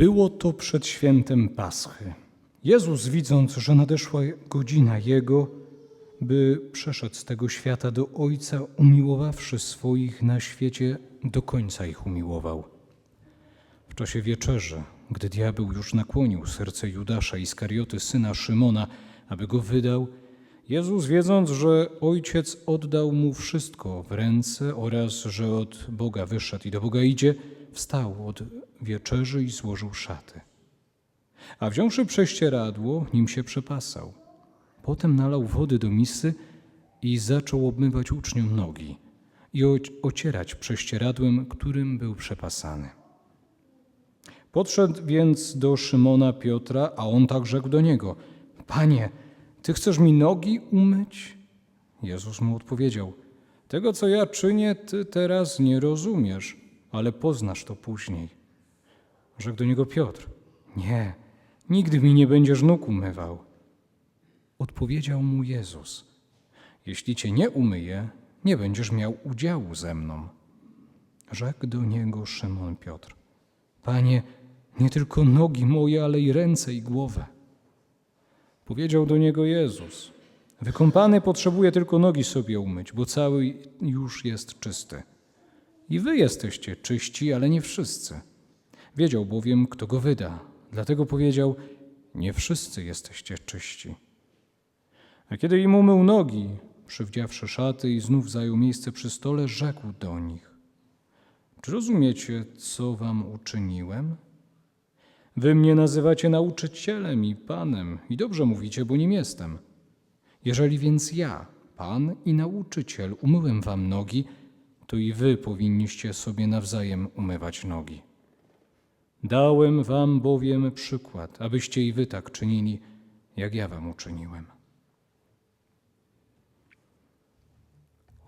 Było to przed świętem Paschy. Jezus, widząc, że nadeszła godzina Jego, by przeszedł z tego świata do Ojca, umiłowawszy swoich na świecie, do końca ich umiłował. W czasie wieczerzy, gdy diabeł już nakłonił serce Judasza Iskarioty, syna Szymona, aby go wydał, Jezus, wiedząc, że Ojciec oddał mu wszystko w ręce oraz że od Boga wyszedł i do Boga idzie, wstał od wieczerzy i złożył szaty. A wziąwszy prześcieradło, nim się przepasał. Potem nalał wody do misy i zaczął obmywać uczniom nogi i oci- ocierać prześcieradłem, którym był przepasany. Podszedł więc do Szymona Piotra, a on tak rzekł do niego: Panie, ty chcesz mi nogi umyć? Jezus mu odpowiedział: Tego, co ja czynię, ty teraz nie rozumiesz, ale poznasz to później. Rzekł do niego Piotr: Nie, nigdy mi nie będziesz nóg umywał. Odpowiedział mu Jezus: Jeśli cię nie umyję, nie będziesz miał udziału ze mną. Rzekł do niego Szymon Piotr: Panie, nie tylko nogi moje, ale i ręce i głowę. Powiedział do niego Jezus: Wykąpany potrzebuje tylko nogi sobie umyć, bo cały już jest czysty. I wy jesteście czyści, ale nie wszyscy. Wiedział bowiem, kto go wyda. Dlatego powiedział: Nie wszyscy jesteście czyści. A kiedy im umył nogi, przywdziawszy szaty i znów zajął miejsce przy stole, rzekł do nich: Czy rozumiecie, co wam uczyniłem? Wy mnie nazywacie nauczycielem i panem, i dobrze mówicie, bo nim jestem. Jeżeli więc ja, pan i nauczyciel, umyłem wam nogi, to i wy powinniście sobie nawzajem umywać nogi. Dałem wam bowiem przykład, abyście i wy tak czynili, jak ja wam uczyniłem.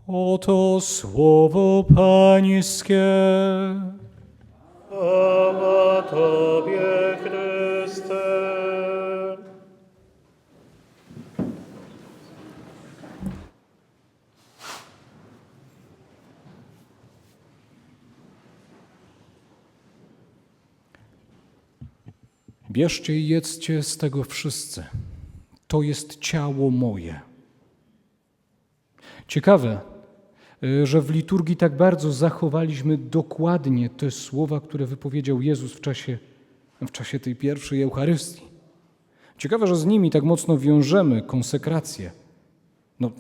Oto słowo Pańskie. Bierzcie i jedzcie z tego wszyscy. To jest ciało moje. Ciekawe, y, że w liturgii tak bardzo zachowaliśmy dokładnie te słowa, które wypowiedział Jezus w czasie, w czasie tej pierwszej Eucharystii. Ciekawe, że z nimi tak mocno wiążemy konsekrację. No,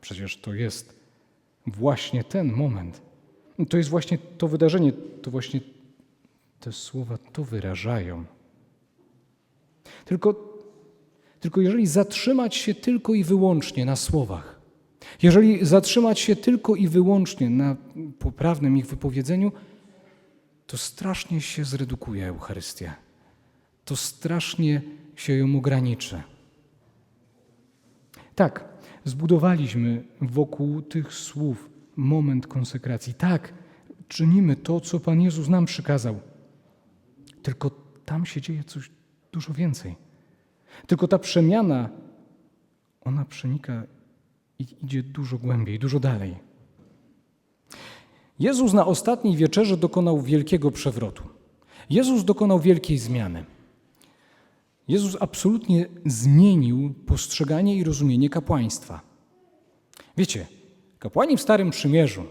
przecież to jest właśnie ten moment. To jest właśnie to wydarzenie, to właśnie te słowa to wyrażają. Tylko, tylko jeżeli zatrzymać się tylko i wyłącznie na słowach, jeżeli zatrzymać się tylko i wyłącznie na poprawnym ich wypowiedzeniu, to strasznie się zredukuje Eucharystia. To strasznie się ją ograniczy. Tak, zbudowaliśmy wokół tych słów moment konsekracji. Tak, czynimy to, co Pan Jezus nam przykazał. Tylko tam się dzieje coś dużo więcej. Tylko ta przemiana, ona przenika i idzie dużo głębiej, dużo dalej. Jezus na ostatniej wieczerzy dokonał wielkiego przewrotu. Jezus dokonał wielkiej zmiany. Jezus absolutnie zmienił postrzeganie i rozumienie kapłaństwa. Wiecie, kapłani w Starym Przymierzu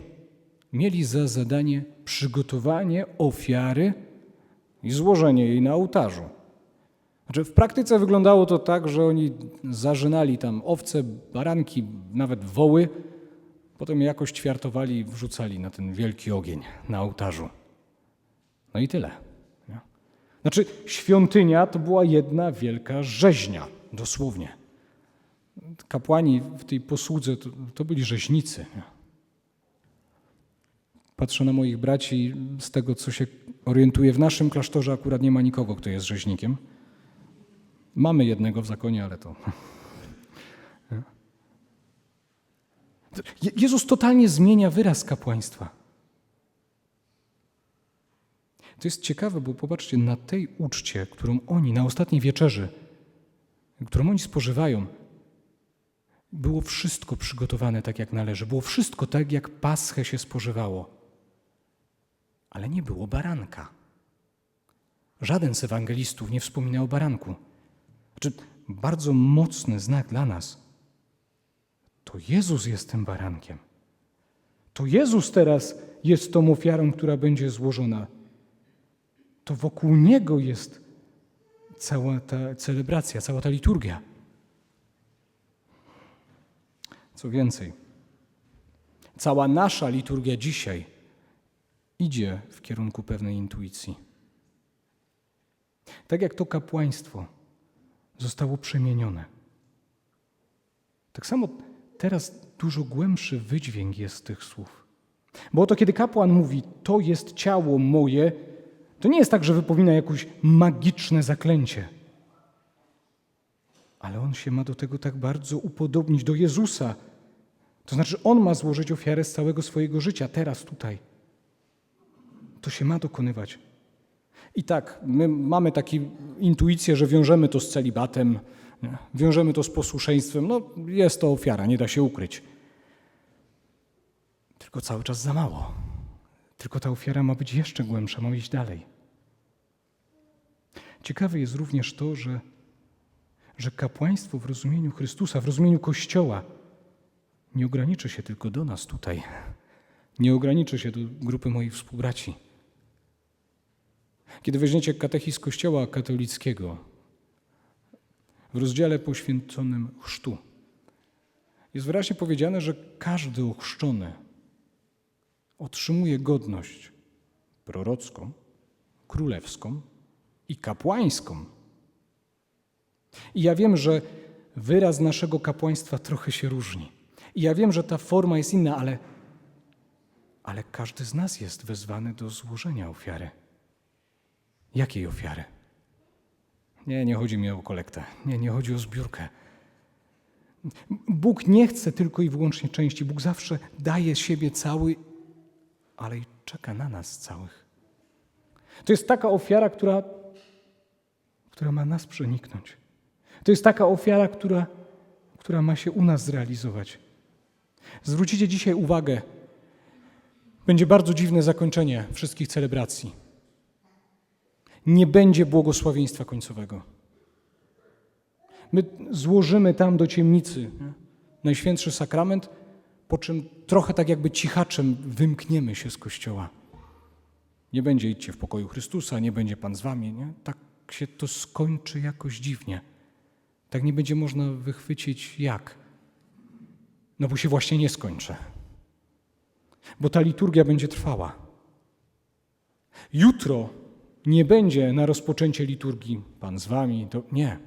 mieli za zadanie przygotowanie ofiary i złożenie jej na ołtarzu. Znaczy, w praktyce wyglądało to tak, że oni zarzynali tam owce, baranki, nawet woły, potem jakoś ćwiartowali i wrzucali na ten wielki ogień na ołtarzu. No i tyle. Znaczy, świątynia to była jedna wielka rzeźnia, dosłownie. Kapłani w tej posłudze to, to byli rzeźnicy. Patrzę na moich braci, z tego co się orientuję, w naszym klasztorze akurat nie ma nikogo, kto jest rzeźnikiem. Mamy jednego w zakonie, ale to. Je- Jezus totalnie zmienia wyraz kapłaństwa. To jest ciekawe, bo popatrzcie, na tej uczcie, którą oni na ostatniej wieczerzy, którą oni spożywają, było wszystko przygotowane tak, jak należy. Było wszystko tak, jak paschę się spożywało. Ale nie było baranka. Żaden z ewangelistów nie wspomina o baranku. Znaczy, bardzo mocny znak dla nas. To Jezus jest tym barankiem. To Jezus teraz jest tą ofiarą, która będzie złożona. To wokół Niego jest cała ta celebracja, cała ta liturgia. Co więcej, cała nasza liturgia dzisiaj idzie w kierunku pewnej intuicji. Tak jak to kapłaństwo zostało przemienione. Tak samo teraz dużo głębszy wydźwięk jest tych słów. Bo oto kiedy kapłan mówi, to jest ciało moje, to nie jest tak, że wypomina jakieś magiczne zaklęcie. Ale on się ma do tego tak bardzo upodobnić, do Jezusa. To znaczy, on ma złożyć ofiarę z całego swojego życia, teraz, tutaj. To się ma dokonywać. I tak, my mamy taką intuicję, że wiążemy to z celibatem, wiążemy to z posłuszeństwem. No, jest to ofiara, nie da się ukryć. Tylko cały czas za mało. Tylko ta ofiara ma być jeszcze głębsza, ma iść dalej. Ciekawe jest również to, że, że kapłaństwo w rozumieniu Chrystusa, w rozumieniu Kościoła, nie ograniczy się tylko do nas tutaj. Nie ograniczy się do grupy moich współbraci. Kiedy weźmiecie katechizm Kościoła katolickiego w rozdziale poświęconym chrztu, jest wyraźnie powiedziane, że każdy ochrzczony otrzymuje godność prorocką, królewską i kapłańską. I ja wiem, że wyraz naszego kapłaństwa trochę się różni. I ja wiem, że ta forma jest inna, ale, ale każdy z nas jest wezwany do złożenia ofiary. Jakiej ofiary? Nie, nie chodzi mi o kolektę. Nie, nie chodzi o zbiórkę. Bóg nie chce tylko i wyłącznie części. Bóg zawsze daje siebie cały, ale i czeka na nas całych. To jest taka ofiara, która, która ma nas przeniknąć. To jest taka ofiara, która, która ma się u nas zrealizować. Zwrócicie dzisiaj uwagę, będzie bardzo dziwne zakończenie wszystkich celebracji. Nie będzie błogosławieństwa końcowego. My złożymy tam do ciemnicy? Najświętszy Sakrament, po czym trochę tak jakby cichaczem wymkniemy się z Kościoła. Nie będzie idźcie w pokoju Chrystusa, nie będzie Pan z wami. Nie? Tak się to skończy jakoś dziwnie. Tak nie będzie można wychwycić jak. No bo się właśnie nie skończy. Bo ta liturgia będzie trwała. Jutro nie będzie na rozpoczęcie liturgii Pan z wami. To nie.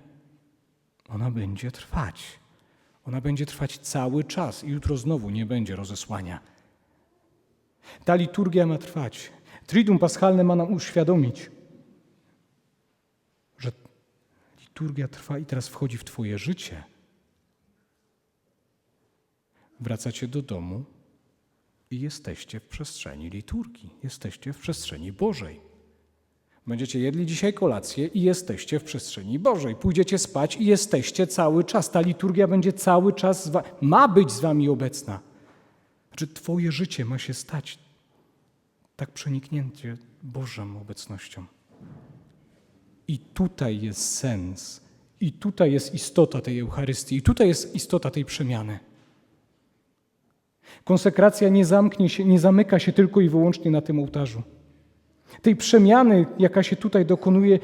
Ona będzie trwać. Ona będzie trwać cały czas i jutro znowu nie będzie rozesłania. Ta liturgia ma trwać. Triduum paschalne ma nam uświadomić, że liturgia trwa i teraz wchodzi w Twoje życie. Wracacie do domu i jesteście w przestrzeni liturgii, jesteście w przestrzeni Bożej. Będziecie jedli dzisiaj kolację i jesteście w przestrzeni Bożej. Pójdziecie spać i jesteście cały czas. Ta liturgia będzie cały czas, ma być z wami obecna. Znaczy, Twoje życie ma się stać tak przeniknięcie Bożą obecnością. I tutaj jest sens, i tutaj jest istota tej Eucharystii, i tutaj jest istota tej przemiany. Konsekracja nie zamknie się, nie zamyka się tylko i wyłącznie na tym ołtarzu. Tej przemiany, jaka się tutaj dokonuje,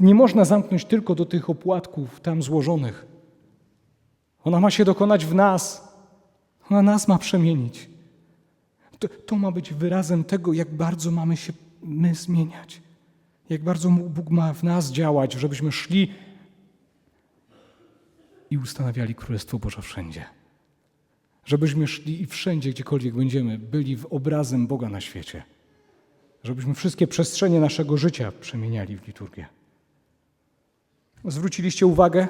nie można zamknąć tylko do tych opłatków tam złożonych. Ona ma się dokonać w nas. Ona nas ma przemienić. To, to ma być wyrazem tego, jak bardzo mamy się my zmieniać. Jak bardzo Bóg ma w nas działać, żebyśmy szli i ustanawiali Królestwo Boże wszędzie. Żebyśmy szli i wszędzie, gdziekolwiek będziemy, byli w obrazem Boga na świecie. Żebyśmy wszystkie przestrzenie naszego życia przemieniali w liturgię. Zwróciliście uwagę?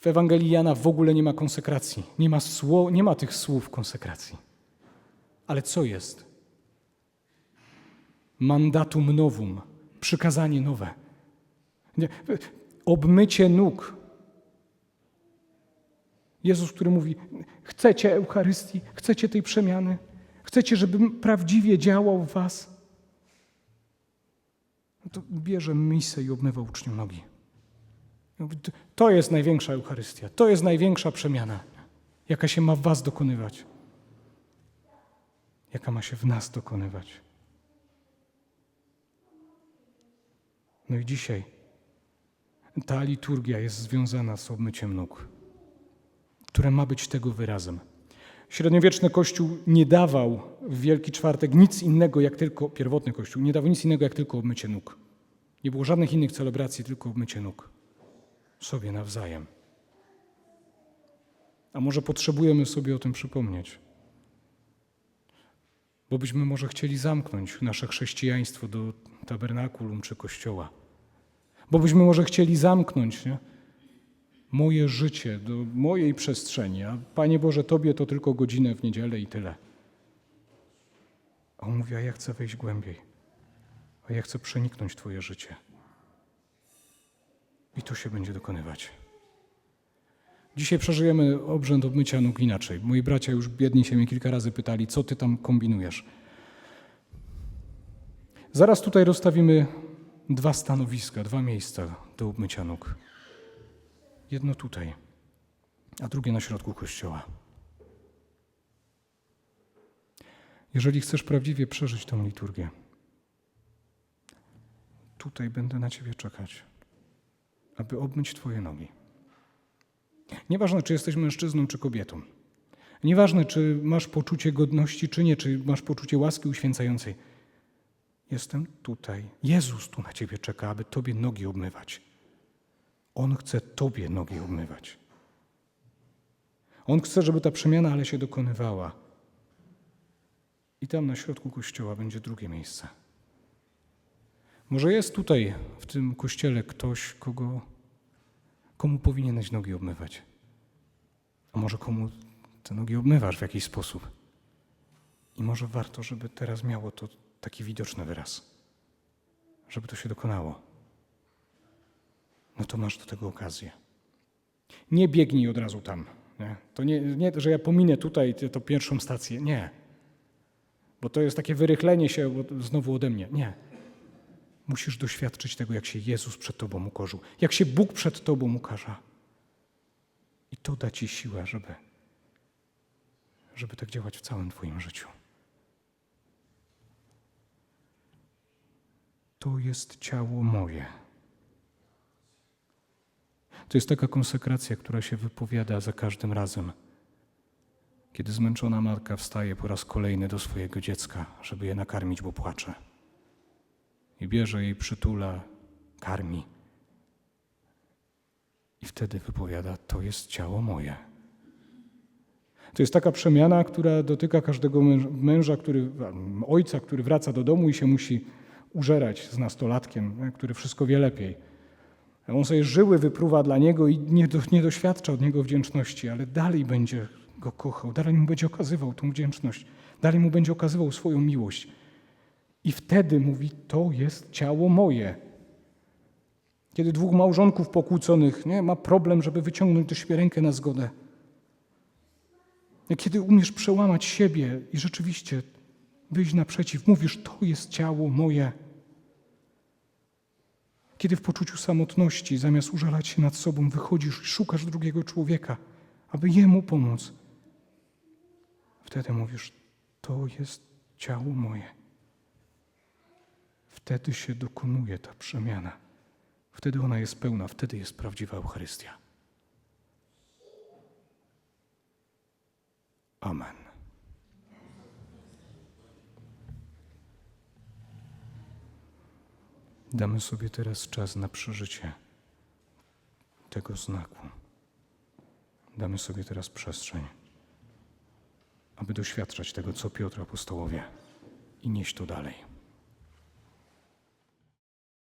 W Ewangelii Jana w ogóle nie ma konsekracji. Nie ma, sło, nie ma tych słów konsekracji. Ale co jest? Mandatum novum, przykazanie nowe. Obmycie nóg. Jezus, który mówi: Chcecie Eucharystii, chcecie tej przemiany, chcecie, żebym prawdziwie działał w Was. to bierze misę i obmywa uczniom nogi. I mówi, "To- To jest największa Eucharystia, to jest największa przemiana, jaka się ma w was dokonywać, jaka ma się w nas dokonywać. No i dzisiaj ta liturgia jest związana z obmyciem nóg, które ma być tego wyrazem. Średniowieczny Kościół nie dawał w Wielki Czwartek nic innego jak tylko, pierwotny Kościół, nie dawał nic innego jak tylko obmycie nóg. Nie było żadnych innych celebracji, tylko obmycie nóg. Sobie nawzajem. A może potrzebujemy sobie o tym przypomnieć? Bo byśmy może chcieli zamknąć nasze chrześcijaństwo do tabernakulum czy kościoła. Bo byśmy może chcieli zamknąć nie? Moje życie do mojej przestrzeni, a Panie Boże, Tobie to tylko godzinę w niedzielę i tyle. A on mówi, a ja chcę wejść głębiej, a ja chcę przeniknąć Twoje życie. I to się będzie dokonywać. Dzisiaj przeżyjemy obrzęd obmycia nóg inaczej. Moi bracia już biedni się mnie kilka razy pytali, co Ty tam kombinujesz. Zaraz tutaj rozstawimy dwa stanowiska, dwa miejsca do obmycia nóg. Jedno tutaj, a drugie na środku kościoła. Jeżeli chcesz prawdziwie przeżyć tę liturgię, tutaj będę na Ciebie czekać, aby obmyć Twoje nogi. Nieważne, czy jesteś mężczyzną, czy kobietą. Nieważne, czy masz poczucie godności, czy nie, czy masz poczucie łaski uświęcającej. Jestem tutaj. Jezus tu na Ciebie czeka, aby Tobie nogi obmywać. On chce Tobie nogi obmywać. On chce, żeby ta przemiana ale się dokonywała. I tam na środku kościoła będzie drugie miejsce. Może jest tutaj w tym kościele ktoś, kogo, komu powinieneś nogi obmywać. A może komu te nogi obmywasz w jakiś sposób. I może warto, żeby teraz miało to taki widoczny wyraz. Żeby to się dokonało no to masz do tego okazję. Nie biegnij od razu tam. Nie? To nie, nie, że ja pominę tutaj tę pierwszą stację. Nie. Bo to jest takie wyrychlenie się znowu ode mnie. Nie. Musisz doświadczyć tego, jak się Jezus przed Tobą ukorzył, jak się Bóg przed Tobą ukarza. I to da Ci siłę, żeby, żeby tak działać w całym Twoim życiu. To jest ciało moje. To jest taka konsekracja, która się wypowiada za każdym razem, kiedy zmęczona matka wstaje po raz kolejny do swojego dziecka, żeby je nakarmić, bo płacze. I bierze jej, przytula, karmi. I wtedy wypowiada: To jest ciało moje. To jest taka przemiana, która dotyka każdego męża, który, ojca, który wraca do domu i się musi użerać z nastolatkiem, który wszystko wie lepiej. On sobie żyły wypruwa dla niego i nie, do, nie doświadcza od niego wdzięczności, ale dalej będzie go kochał, dalej mu będzie okazywał tą wdzięczność, dalej mu będzie okazywał swoją miłość. I wtedy mówi: To jest ciało moje. Kiedy dwóch małżonków pokłóconych nie, ma problem, żeby wyciągnąć do siebie rękę na zgodę. Kiedy umiesz przełamać siebie i rzeczywiście wyjść naprzeciw, mówisz: To jest ciało moje. Kiedy w poczuciu samotności, zamiast użalać się nad sobą, wychodzisz i szukasz drugiego człowieka, aby jemu pomóc, wtedy mówisz: To jest ciało moje. Wtedy się dokonuje ta przemiana. Wtedy ona jest pełna, wtedy jest prawdziwa Eucharystia. Amen. Damy sobie teraz czas na przeżycie tego znaku. Damy sobie teraz przestrzeń, aby doświadczać tego, co Piotr apostołowie i nieść to dalej.